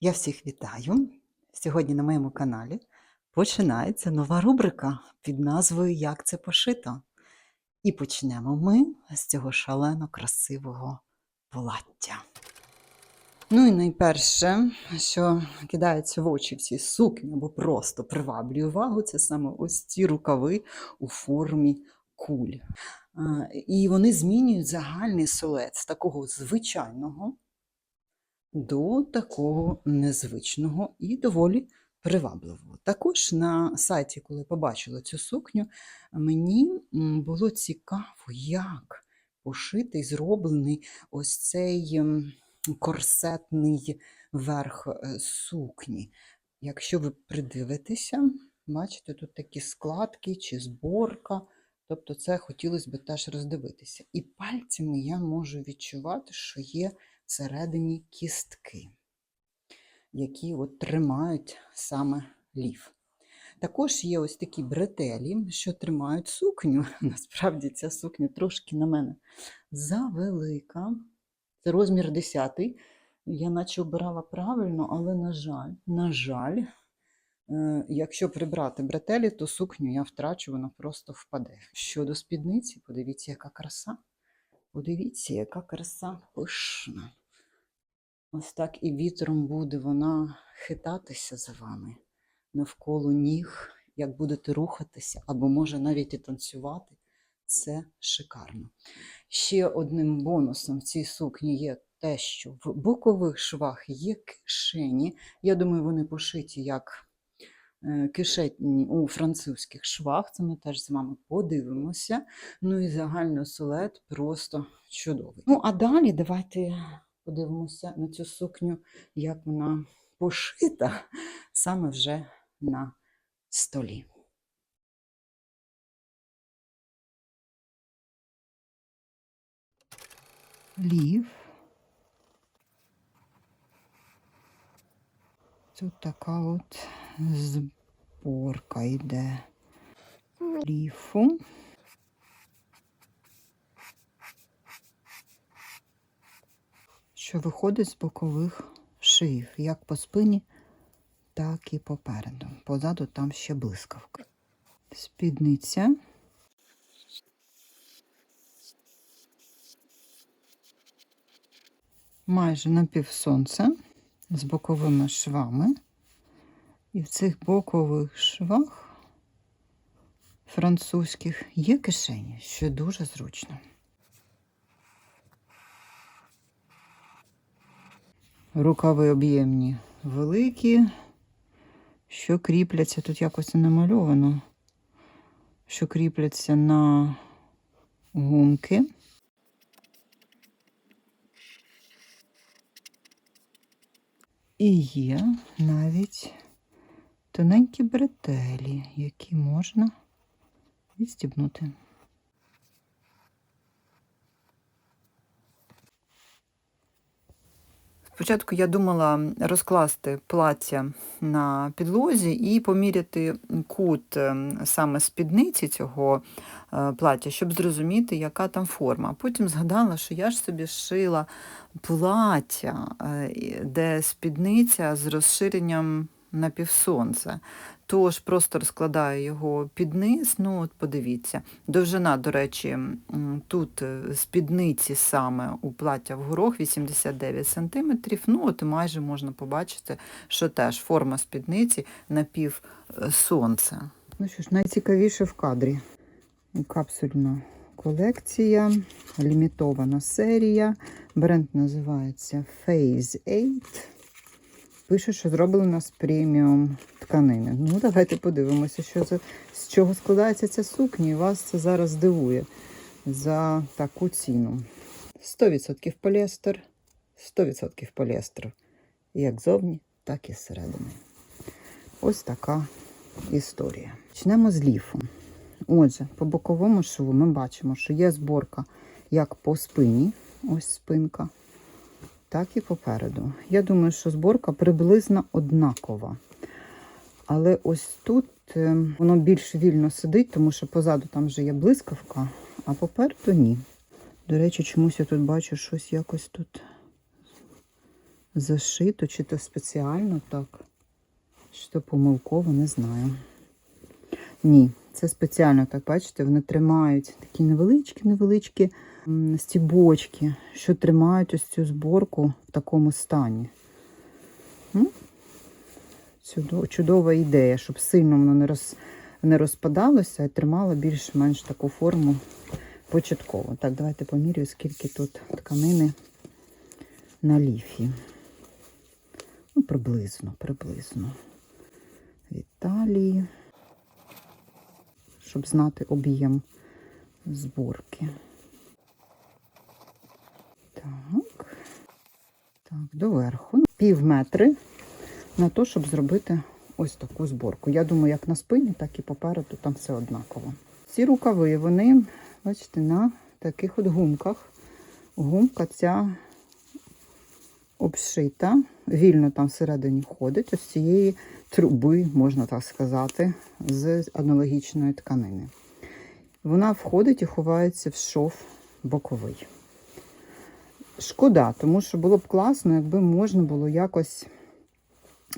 Я всіх вітаю. Сьогодні на моєму каналі починається нова рубрика під назвою Як це пошито. І почнемо ми з цього шалено красивого плаття. Ну і найперше, що кидається в очі в цій сукні або просто приваблює увагу, це саме ось ці рукави у формі куль. І вони змінюють загальний силует з такого звичайного до такого незвичного і доволі привабливого. Також на сайті, коли побачила цю сукню, мені було цікаво, як пошитий, зроблений ось цей ем, корсетний верх е, сукні. Якщо ви придивитеся, бачите, тут такі складки чи зборка. Тобто це хотілося б теж роздивитися. І пальцями я можу відчувати, що є всередині кістки, які от тримають саме лів. Також є ось такі бретелі, що тримають сукню. Насправді ця сукня трошки на мене завелика. Це розмір 10. Я наче обирала правильно, але, на жаль, на жаль, е, якщо прибрати бретелі, то сукню я втрачу, вона просто впаде. Щодо спідниці, подивіться, яка краса. Подивіться, яка краса пишна. Ось так і вітром буде вона хитатися за вами навколо ніг, як будете рухатися, або може навіть і танцювати. Це шикарно. Ще одним бонусом в цій сукні є те, що в бокових швах є кишені. Я думаю, вони пошиті як е, кишені у французьких швах. Це ми теж з вами подивимося. Ну і загально силует просто чудовий. Ну, а далі давайте подивимося на цю сукню, як вона пошита саме вже на столі. Лів. Тут така от зборка йде ліфу. Що виходить з бокових шиїв, як по спині, так і попереду. Позаду там ще блискавка. Спідниця. Майже напівсонце з боковими швами. І в цих бокових швах французьких є кишені, що дуже зручно. Рукави об'ємні великі, що кріпляться, тут якось намальовано, що кріпляться на гумки. І є навіть тоненькі бретелі, які можна відстібнути. Спочатку я думала розкласти плаття на підлозі і поміряти кут ем, саме спідниці цього е, плаття, щоб зрозуміти, яка там форма. Потім згадала, що я ж собі шила плаття, е, де спідниця з розширенням на півсонце. Тож просто розкладаю його під низ, ну от подивіться. Довжина, до речі, тут е, спідниці саме у плаття в горох 89 см. Ну от майже можна побачити, що теж форма спідниці на пів е. Ну що ж, найцікавіше в кадрі. Капсульна колекція, лімітована серія. Бренд називається Phase 8. Пише, що зроблено з преміум тканини. Ну, давайте подивимося, що це, з чого складається ця сукня, і вас це зараз здивує за таку ціну. 100% поліестер, 100% поліестер. Як зовні, так і зсередини. Ось така історія. Почнемо з ліфу. Отже, по боковому шву ми бачимо, що є зборка як по спині, ось спинка, так і попереду. Я думаю, що зборка приблизно однакова. Але ось тут е, воно більш вільно сидить, тому що позаду там вже є блискавка, а попереду ні. До речі, чомусь я тут бачу щось якось тут зашито, чи то спеціально так, чи то помилково, не знаю. Ні, це спеціально так, бачите, вони тримають такі невеличкі-невеличкі стібочки, що тримають ось цю зборку в такому стані. Чудова ідея, щоб сильно воно не, роз, не розпадалося і тримало більш-менш таку форму початково. Так, давайте поміряю, скільки тут тканини на ліфі. Ну, приблизно, приблизно. Від щоб знати об'єм зборки. Так. Так, доверху. Пів метри на те, щоб зробити ось таку зборку. Я думаю, як на спині, так і попереду там все однаково. Ці рукави, вони, бачите, на таких от гумках. Гумка ця обшита, вільно там всередині входить, ось цієї труби, можна так сказати, з аналогічної тканини. Вона входить і ховається в шов боковий. Шкода, тому що було б класно, якби можна було якось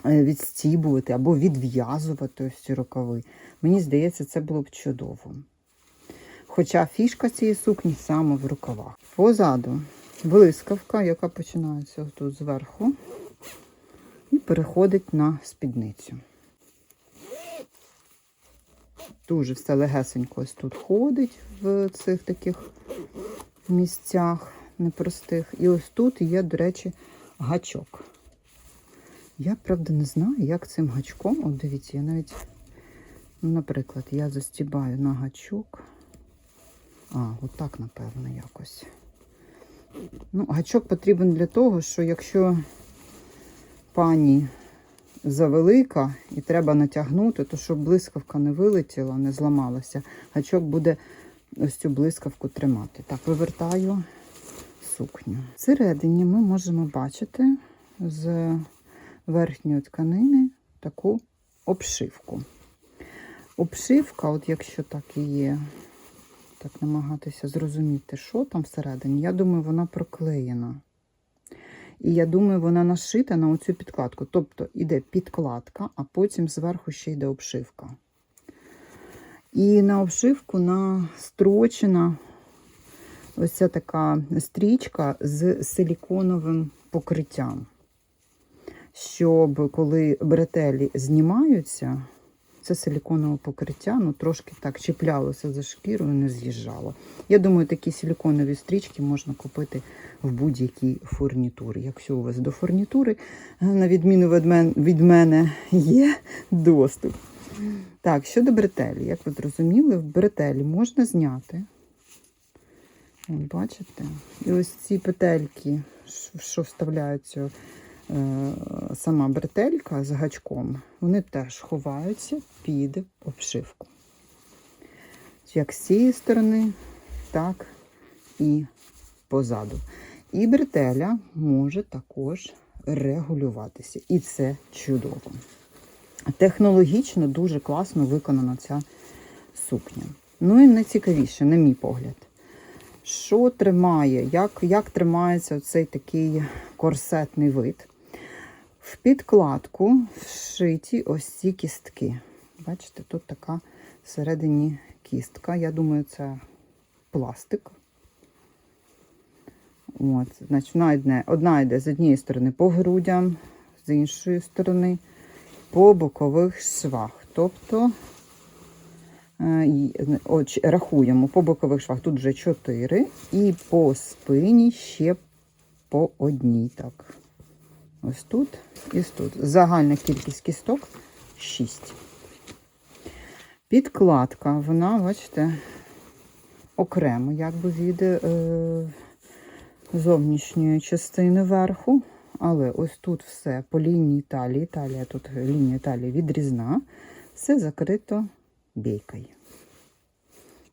е, відстібувати або відв'язувати ось ці рукави. Мені здається, це було б чудово. Хоча фішка цієї сукні саме в рукавах. Позаду блискавка, яка починається тут зверху, і переходить на спідницю. Дуже все легесенько ось тут ходить в цих таких місцях непростих. І ось тут є, до речі, гачок. Я, правда, не знаю, як цим гачком. От дивіться, я навіть, ну, наприклад, я застібаю на гачок. А, отак, напевно, якось. Ну, гачок потрібен для того, що якщо пані завелика і треба натягнути, то щоб блискавка не вилетіла, не зламалася, гачок буде ось цю блискавку тримати. Так, вивертаю сукню. Всередині ми можемо бачити з верхньої тканини таку обшивку. Обшивка, от якщо так і є, так намагатися зрозуміти, що там всередині, я думаю, вона проклеєна. І я думаю, вона нашита на оцю підкладку. Тобто іде підкладка, а потім зверху ще йде обшивка. І на обшивку настрочена ось ця така стрічка з силіконовим покриттям. Щоб коли бретелі знімаються, це силіконове покриття, ну трошки так чіплялося за шкіру і не з'їжджало. Я думаю, такі силіконові стрічки можна купити в будь-якій фурнітурі. Якщо у вас до фурнітури, на відміну від мене, є доступ. Так, щодо бретелі, як ви зрозуміли, в бретелі можна зняти. От, бачите? І ось ці петельки, що вставляються е, сама бретелька з гачком, вони теж ховаються під обшивку. Як з цієї сторони, так і позаду. І бретеля може також регулюватися. І це чудово. Технологічно дуже класно виконана ця сукня. Ну і найцікавіше, на мій погляд, що тримає, як, як тримається цей такий корсетний вид. В підкладку вшиті ось ці кістки. Бачите, тут така всередині кістка. Я думаю, це пластик. От, значить, вона йде, одна йде з однієї сторони по грудям, з іншої сторони по бокових швах. Тобто рахуємо по бокових швах, тут вже 4, і по спині ще по одній. Так. Ось тут і тут. Загальна кількість кісток 6. Підкладка, вона, бачите, окремо, якби від е, зовнішньої частини верху. Але ось тут все по лінії талії, талія тут лінія талії відрізна, все закрито бійкою.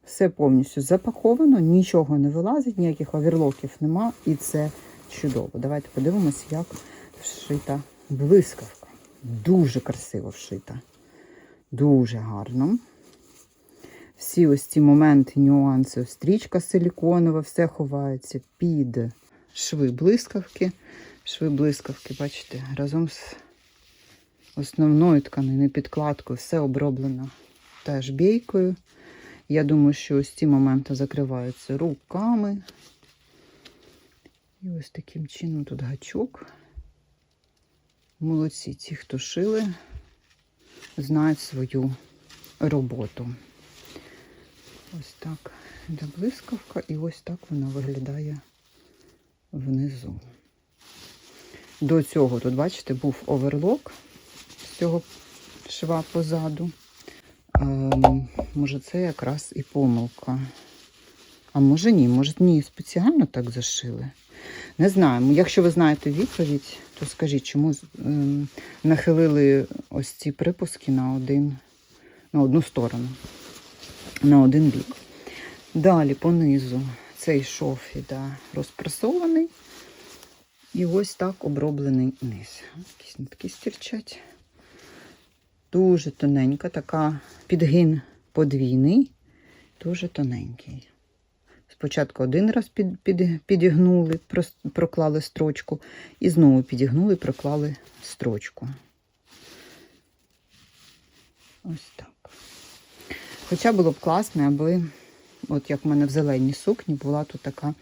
Все повністю запаковано, нічого не вилазить, ніяких оверлоків нема, і це чудово. Давайте подивимось, як вшита блискавка. Дуже красиво вшита. Дуже гарно. Всі ось ці моменти, нюанси, стрічка силіконова, все ховається під шви блискавки, Шви блискавки, бачите, разом з основною тканиною, підкладкою, все оброблено теж бійкою. Я думаю, що ось ці моменти закриваються руками. І ось таким чином тут гачок. Молодці, ті, хто шили, знають свою роботу. Ось так йде блискавка, і ось так вона виглядає внизу. До цього, тут, бачите, був оверлок з цього шва позаду. Ем, може, це якраз і помилка. А може ні, може ні, спеціально так зашили. Не знаю. Якщо ви знаєте відповідь, то скажіть, чому ем, нахилили ось ці припуски на один, на одну сторону, на один бік. Далі понизу цей шов іде розпресований. І ось так оброблений низ. Якісь нитки стірчать. Дуже тоненька, така підгин подвійний, дуже тоненький. Спочатку один раз під, під, підігнули, проклали строчку, і знову підігнули, проклали строчку. Ось так. Хоча було б класно, аби, от як в мене в зеленій сукні, була тут така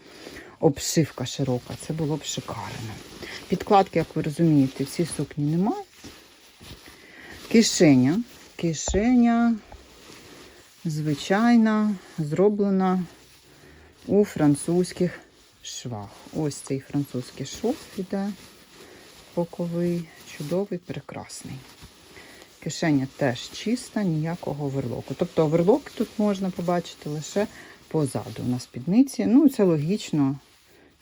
обшивка широка. Це було б шикарно. Підкладки, як ви розумієте, в цій сукні немає. Кишеня. Кишеня звичайна, зроблена у французьких швах. Ось цей французький шов іде боковий, чудовий, прекрасний. Кишеня теж чиста, ніякого оверлоку. Тобто оверлок тут можна побачити лише позаду на спідниці. Ну, це логічно,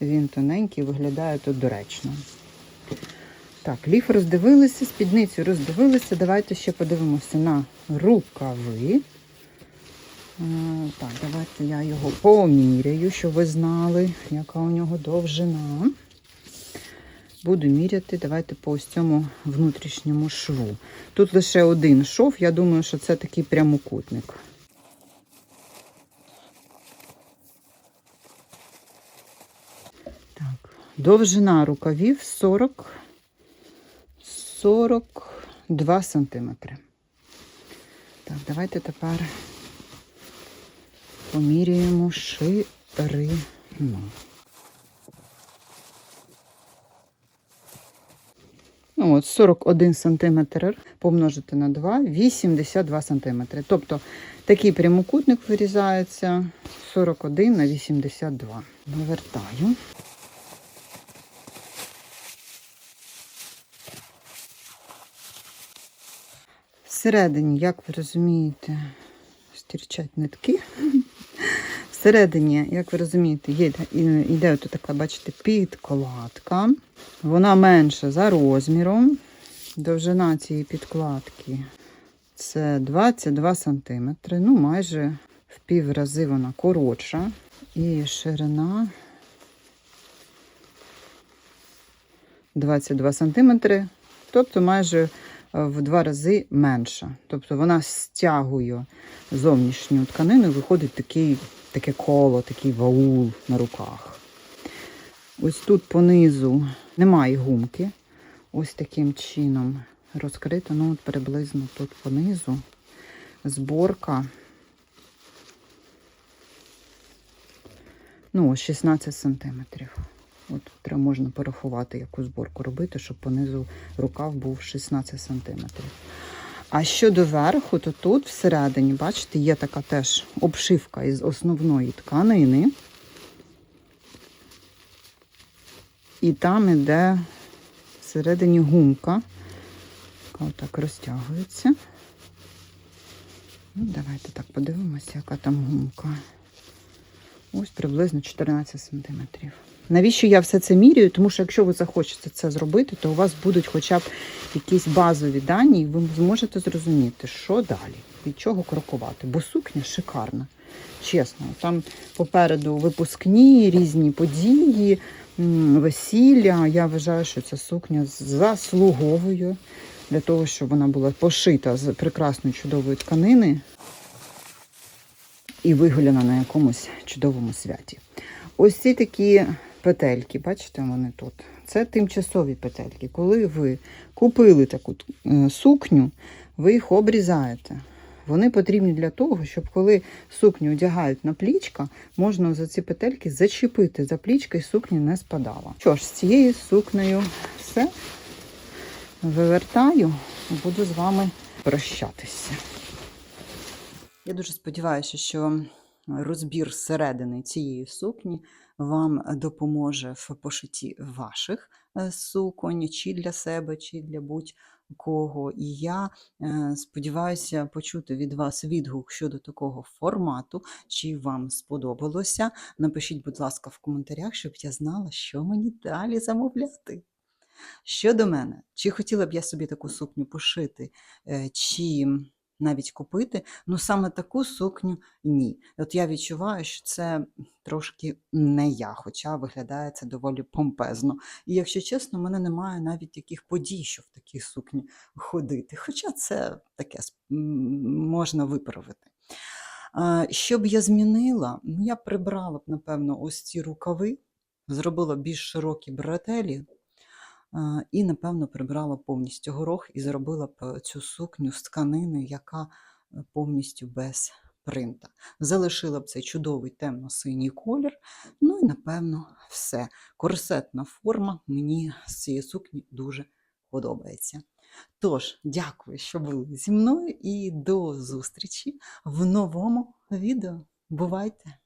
він тоненький, виглядає тут доречно. Так, ліф роздивилися, спідницю роздивилися. Давайте ще подивимося на рукави. Е, Так, давайте я його поміряю, щоб ви знали, яка у нього довжина. Буду міряти, давайте по ось цьому внутрішньому шву. Тут лише один шов, я думаю, що це такий прямокутник. Так, довжина рукавів 40, 42 сантиметри. Так, давайте тепер поміряємо ширину. Ну, от 41 сантиметр помножити на 2, 82 сантиметри. Тобто такий прямокутник вирізається 41 на 82. Вивертаю. Всередині, як ви розумієте, стірчать нитки. Всередині, як ви розумієте, є, йде от така, бачите, підкладка. Вона менша за розміром. Довжина цієї підкладки це 22 см. Ну, майже в пів рази вона коротша. І ширина 22 см, тобто майже в два рази менша. Тобто вона стягує зовнішню тканину і виходить такий, таке коло, такий ваул на руках. Ось тут понизу немає гумки. Ось таким чином розкрита. Ну, от приблизно тут понизу зборка. Ну, 16 сантиметрів. От треба можна порахувати, яку зборку робити, щоб понизу рукав був 16 сантиметрів. А щодо верху, то тут всередині, бачите, є така теж обшивка із основної тканини. І там іде всередині гумка, яка отак розтягується. Ну, давайте так подивимося, яка там гумка. Ось приблизно 14 сантиметрів. Навіщо я все це міряю? Тому що якщо ви захочете це зробити, то у вас будуть хоча б якісь базові дані, і ви зможете зрозуміти, що далі, від чого крокувати. Бо сукня шикарна. Чесно, там попереду випускні, різні події, весілля. Я вважаю, що ця сукня заслуговує для того, щоб вона була пошита з прекрасної чудової тканини і вигуляна на якомусь чудовому святі. Ось ці такі петельки, бачите, вони тут. Це тимчасові петельки. Коли ви купили таку е, сукню, ви їх обрізаєте. Вони потрібні для того, щоб коли сукню одягають на плічка, можна за ці петельки зачепити за плічка і сукня не спадала. Що ж, з цією сукнею все. Вивертаю, буду з вами прощатися. Я дуже сподіваюся, що розбір зсередини цієї сукні вам допоможе в пошитті ваших е, суконь, чи для себе, чи для будь-кого. І я е, сподіваюся почути від вас відгук щодо такого формату, чи вам сподобалося. Напишіть, будь ласка, в коментарях, щоб я знала, що мені далі замовляти. Щодо мене, чи хотіла б я собі таку сукню пошити, е, чи навіть купити, ну саме таку сукню ні. От я відчуваю, що це трошки не я, хоча виглядає це доволі помпезно. І якщо чесно, в мене немає навіть таких подій, що в такій сукні ходити. Хоча це таке можна виправити. Що б я змінила? Ну, я прибрала б, напевно, ось ці рукави, зробила більш широкі бретелі. І, напевно, прибрала повністю горох і зробила б цю сукню з тканини, яка е, повністю без принта. Залишила б цей чудовий темно-синій колір. Ну і, напевно, все. Корсетна форма мені з цієї сукні дуже подобається. Тож, дякую, що були зі мною, і до зустрічі в новому відео. Бувайте!